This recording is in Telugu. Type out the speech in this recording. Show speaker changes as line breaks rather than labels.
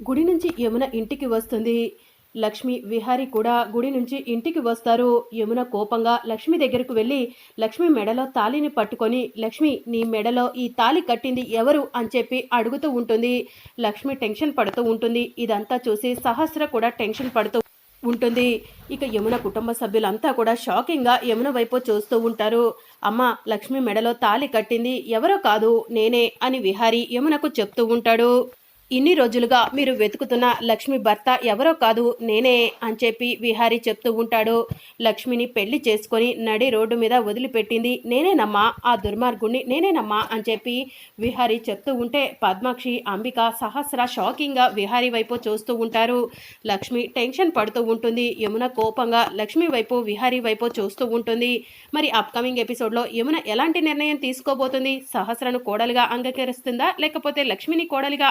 గుడి నుంచి యమున ఇంటికి వస్తుంది. లక్ష్మి విహారి కూడా గుడి నుంచి ఇంటికి వస్తారు. యమున కోపంగా లక్ష్మి దగ్గరకు వెళ్ళి లక్ష్మి మెడలో తాళిని పట్టుకొని లక్ష్మి నీ మెడలో ఈ తాళి కట్టింది ఎవరు? అని చెప్పి అడుగుతూ ఉంటుంది. లక్ష్మి టెన్షన్ పడుతూ ఉంటుంది. ఇదంతా చూసి సహస్ర కూడా టెన్షన్ పడుతూ ఉంటుంది. ఇక యమున కుటుంబ సభ్యులంతా కూడా షాకింగ్గా యమున వైపు చూస్తూ ఉంటారు. అమ్మ లక్ష్మి మెడలో తాళి కట్టింది ఎవరో కాదు నేనే అని విహారి యమునకు చెప్తూ ఉంటాడు. ఇన్ని రోజులుగా మీరు వెతుకుతున్న లక్ష్మి భర్త ఎవరో కాదు నేనే అని చెప్పి విహారీ చెప్తూ ఉంటాడు. లక్ష్మిని పెళ్ళి చేసుకొని నడి రోడ్డు మీద వదిలిపెట్టింది నేనేనమ్మా ఆ దుర్మార్గుణ్ణి నేనేనమ్మా అని చెప్పి విహారీ చెప్తూ ఉంటే పద్మాక్షి అంబిక సహస్ర షాకింగ్గా విహారీ వైపు చూస్తూ ఉంటారు. లక్ష్మి టెన్షన్ పడుతూ ఉంటుంది. యమున కోపంగా లక్ష్మి వైపు విహారీ వైపు చూస్తూ ఉంటుంది. మరి అప్కమింగ్ ఎపిసోడ్లో యమున ఎలాంటి నిర్ణయం తీసుకోబోతుంది? సహస్రను కోడలిగా అంగీకరిస్తుందా? లేకపోతే లక్ష్మిని కోడలిగా